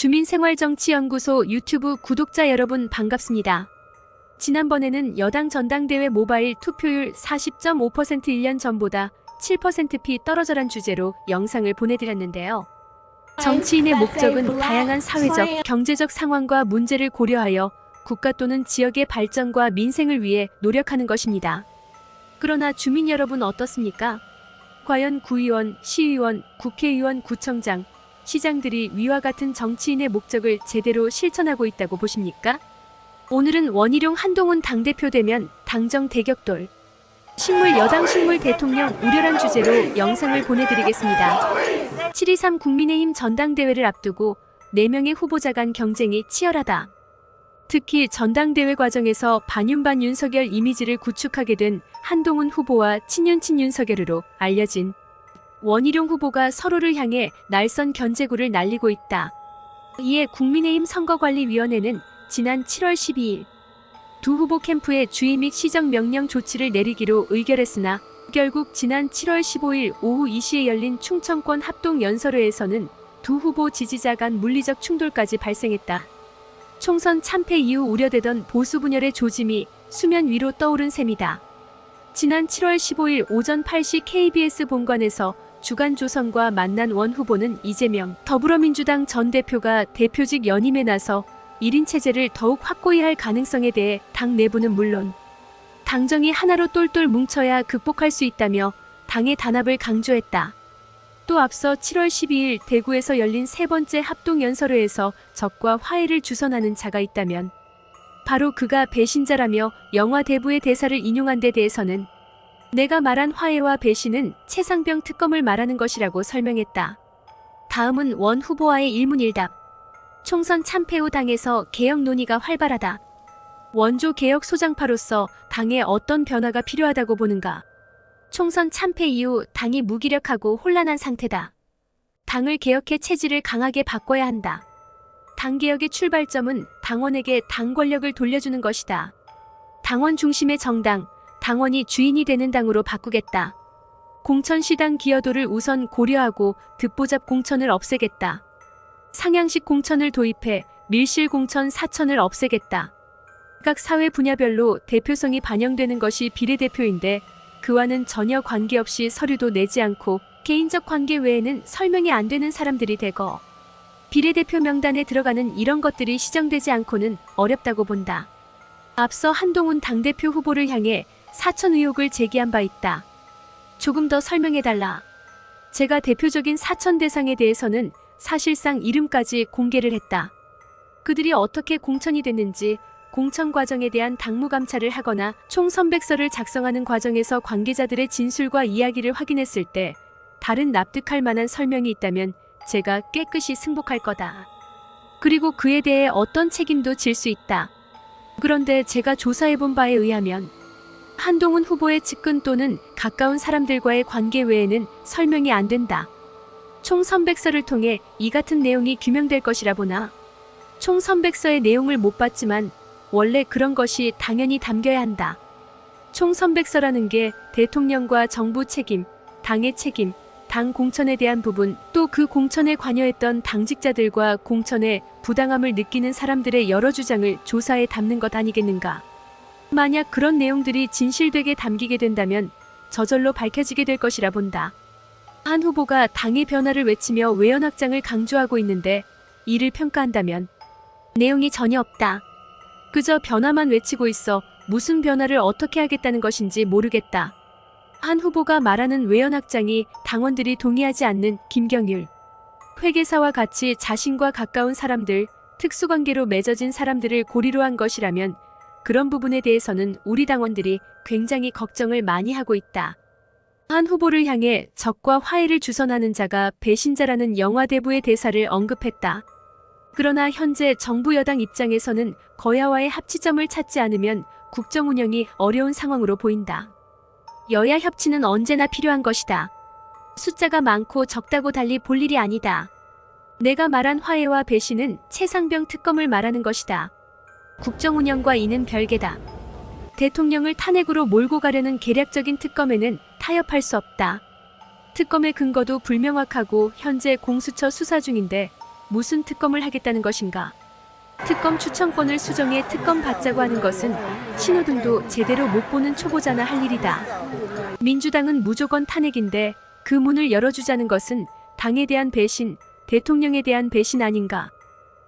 주민생활정치연구소 유튜브 구독자 여러분 반갑습니다. 지난번에는 여당 전당대회 모바일 투표율 40.5% 1년 전보다 7%피 떨어져란 주제로 영상을 보내드렸는데요. 정치인의 목적은 다양한 사회적, 경제적 상황과 문제를 고려하여 국가 또는 지역의 발전과 민생을 위해 노력하는 것입니다. 그러나 주민 여러분 어떻습니까? 과연 구의원, 시의원, 국회의원, 구청장, 시장들이 위와 같은 정치인의 목적을 제대로 실천하고 있다고 보십니까? 오늘은 원희룡 한동훈 당대표 되면 당정 대격돌. 식물 여당 식물 대통령 우려란 주제로 영상을 보내드리겠습니다. 7.23 국민의힘 전당대회를 앞두고 4명의 후보자 간 경쟁이 치열하다. 특히 전당대회 과정에서 반윤반 윤석열 이미지를 구축하게 된 한동훈 후보와 친윤 친 윤석열으로 알려진 원희룡 후보가 서로를 향해 날선 견제구를 날리고 있다. 이에 국민의힘 선거관리위원회는 지난 7월 12일 두 후보 캠프의 주의 및 시정 명령 조치를 내리기로 의결했으나 결국 지난 7월 15일 오후 2시에 열린 충청권 합동 연설회에서는 두 후보 지지자 간 물리적 충돌까지 발생했다. 총선 참패 이후 우려되던 보수 분열의 조짐이 수면 위로 떠오른 셈이다. 지난 7월 15일 오전 8시 KBS 본관에서 주간 조선과 만난 원 후보는 이재명 더불어민주당 전 대표가 대표직 연임에 나서 1인 체제를 더욱 확고히 할 가능성에 대해 당 내부는 물론 당정이 하나로 똘똘 뭉쳐야 극복할 수 있다며 당의 단합을 강조했다. 또 앞서 7월 12일 대구에서 열린 세 번째 합동연설회에서 적과 화해를 주선하는 자가 있다면 바로 그가 배신자라며 영화 대부의 대사를 인용한 데 대해서는 내가 말한 화해와 배신은 최상병 특검을 말하는 것이라고 설명했다. 다음은 원 후보와의 일문일답. 총선 참패 후 당에서 개혁 논의가 활발하다. 원조 개혁 소장파로서 당에 어떤 변화가 필요하다고 보는가? 총선 참패 이후 당이 무기력하고 혼란한 상태다. 당을 개혁해 체질을 강하게 바꿔야 한다. 당 개혁의 출발점은 당원에게 당 권력을 돌려주는 것이다. 당원 중심의 정당, 당원이 주인이 되는 당으로 바꾸겠다. 공천시당 기여도를 우선 고려하고 듣보잡 공천을 없애겠다. 상향식 공천을 도입해 밀실 공천 4천을 없애겠다. 각 사회 분야별로 대표성이 반영되는 것이 비례대표인데 그와는 전혀 관계없이 서류도 내지 않고 개인적 관계 외에는 설명이 안 되는 사람들이 되고 비례대표 명단에 들어가는 이런 것들이 시정되지 않고는 어렵다고 본다. 앞서 한동훈 당대표 후보를 향해 사천 의혹을 제기한 바 있다. 조금 더 설명해달라. 제가 대표적인 사천 대상에 대해서는 사실상 이름까지 공개를 했다. 그들이 어떻게 공천이 됐는지 공천 과정에 대한 당무 감찰을 하거나 총선백서를 작성하는 과정에서 관계자들의 진술과 이야기를 확인했을 때 다른 납득할 만한 설명이 있다면 제가 깨끗이 승복할 거다. 그리고 그에 대해 어떤 책임도 질 수 있다. 그런데 제가 조사해본 바에 의하면 한동훈 후보의 측근 또는 가까운 사람들과의 관계 외에는 설명이 안 된다. 총 선백서를 통해 이 같은 내용이 규명될 것이라 보나. 총 선백서의 내용을 못 봤지만 원래 그런 것이 당연히 담겨야 한다. 총 선백서라는 게 대통령과 정부 책임, 당의 책임, 당 공천에 대한 부분, 또 그 공천에 관여했던 당직자들과 공천에 부당함을 느끼는 사람들의 여러 주장을 조사에 담는 것 아니겠는가. 만약 그런 내용들이 진실되게 담기게 된다면 저절로 밝혀지게 될 것이라 본다. 한 후보가 당의 변화를 외치며 외연 확장을 강조하고 있는데 이를 평가한다면 내용이 전혀 없다. 그저 변화만 외치고 있어 무슨 변화를 어떻게 하겠다는 것인지 모르겠다. 한 후보가 말하는 외연 확장이 당원들이 동의하지 않는 김경율. 회계사와 같이 자신과 가까운 사람들, 특수관계로 맺어진 사람들을 고리로 한 것이라면 그런 부분에 대해서는 우리 당원들이 굉장히 걱정을 많이 하고 있다. 한 후보를 향해 적과 화해를 주선하는 자가 배신자라는 영화 대부의 대사를 언급했다. 그러나 현재 정부 여당 입장에서는 거야와의 합치점을 찾지 않으면 국정 운영이 어려운 상황으로 보인다. 여야 협치는 언제나 필요한 것이다. 숫자가 많고 적다고 달리 볼 일이 아니다. 내가 말한 화해와 배신은 최상병 특검을 말하는 것이다. 국정 운영과 이는 별개다. 대통령을 탄핵으로 몰고 가려는 계략적인 특검에는 타협할 수 없다. 특검의 근거도 불명확하고 현재 공수처 수사 중인데 무슨 특검을 하겠다는 것인가? 특검 추천권을 수정해 특검 받자고 하는 것은 신호등도 제대로 못 보는 초보자나 할 일이다. 민주당은 무조건 탄핵인데 그 문을 열어주자는 것은 당에 대한 배신, 대통령에 대한 배신 아닌가?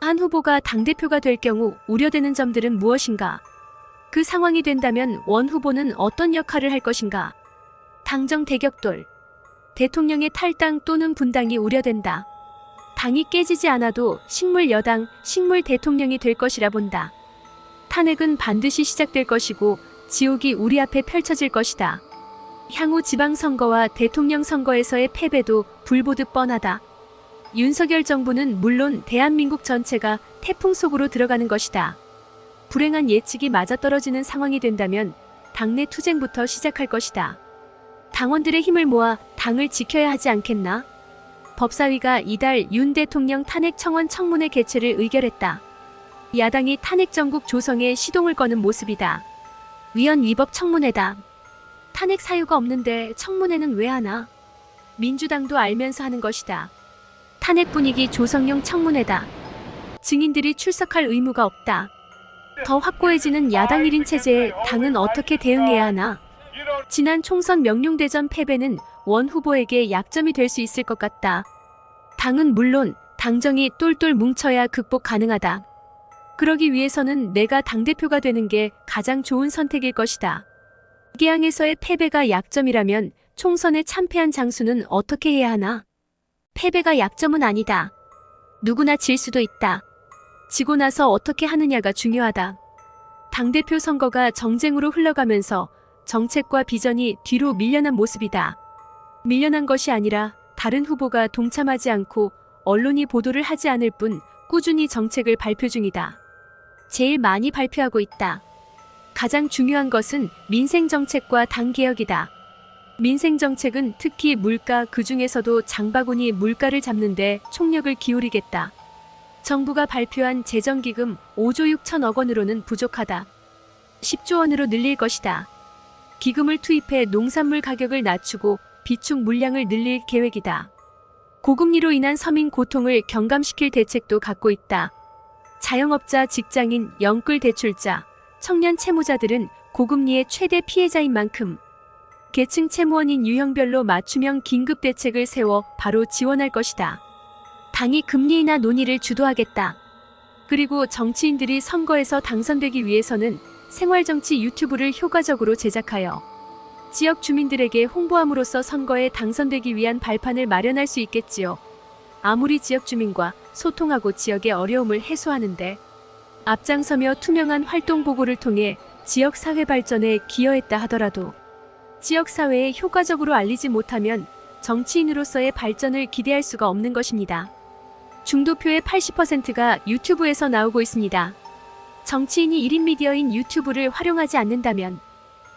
한 후보가 당대표가 될 경우 우려되는 점들은 무엇인가? 그 상황이 된다면 원 후보는 어떤 역할을 할 것인가? 당정 대격돌. 대통령의 탈당 또는 분당이 우려된다. 당이 깨지지 않아도 식물 여당, 식물 대통령이 될 것이라 본다. 탄핵은 반드시 시작될 것이고 지옥이 우리 앞에 펼쳐질 것이다. 향후 지방선거와 대통령 선거에서의 패배도 불보듯 뻔하다. 윤석열 정부는 물론 대한민국 전체가 태풍 속으로 들어가는 것이다. 불행한 예측이 맞아떨어지는 상황이 된다면 당내 투쟁부터 시작할 것이다. 당원들의 힘을 모아 당을 지켜야 하지 않겠나? 법사위가 이달 윤 대통령 탄핵 청원 청문회 개최를 의결했다. 야당이 탄핵 전국 조성에 시동을 거는 모습이다. 위헌 위법 청문회다. 탄핵 사유가 없는데 청문회는 왜 하나? 민주당도 알면서 하는 것이다. 탄핵 분위기 조성용 청문회다. 증인들이 출석할 의무가 없다. 더 확고해지는 야당 1인 체제에 당은 어떻게 대응해야 하나? 지난 총선 명룡대전 패배는 원 후보에게 약점이 될 수 있을 것 같다. 당은 물론 당정이 똘똘 뭉쳐야 극복 가능하다. 그러기 위해서는 내가 당대표가 되는 게 가장 좋은 선택일 것이다. 기양에서의 패배가 약점이라면 총선에 참패한 장수는 어떻게 해야 하나? 패배가 약점은 아니다. 누구나 질 수도 있다. 지고 나서 어떻게 하느냐가 중요하다. 당대표 선거가 정쟁으로 흘러가면서 정책과 비전이 뒤로 밀려난 모습이다. 밀려난 것이 아니라 다른 후보가 동참하지 않고 언론이 보도를 하지 않을 뿐 꾸준히 정책을 발표 중이다. 제일 많이 발표하고 있다. 가장 중요한 것은 민생 정책과 당 개혁이다. 민생 정책은 특히 물가 그 중에서도 장바구니 물가를 잡는데 총력을 기울이겠다. 정부가 발표한 재정기금 5조 6천억 원으로는 부족하다. 10조 원으로 늘릴 것이다. 기금을 투입해 농산물 가격을 낮추고 비축 물량을 늘릴 계획이다. 고금리로 인한 서민 고통을 경감시킬 대책도 갖고 있다. 자영업자, 직장인, 영끌 대출자, 청년 채무자들은 고금리의 최대 피해자인 만큼 계층 채무원인 유형별로 맞춤형 긴급 대책을 세워 바로 지원할 것이다. 당이 금리 인하 논의를 주도하겠다. 그리고 정치인들이 선거에서 당선되기 위해서는 생활정치 유튜브를 효과적으로 제작하여 지역 주민들에게 홍보함으로써 선거에 당선되기 위한 발판을 마련할 수 있겠지요. 아무리 지역 주민과 소통하고 지역의 어려움을 해소하는데 앞장서며 투명한 활동 보고를 통해 지역 사회 발전에 기여했다 하더라도 지역 사회에 효과적으로 알리지 못하면 정치인으로서의 발전을 기대할 수가 없는 것입니다. 중도표의 80%가 유튜브에서 나오고 있습니다. 정치인이 1인 미디어인 유튜브를 활용하지 않는다면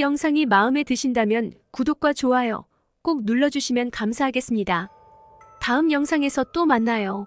이 영상이 마음에 드신다면 구독과 좋아요 꼭 눌러주시면 감사하겠습니다. 다음 영상에서 또 만나요.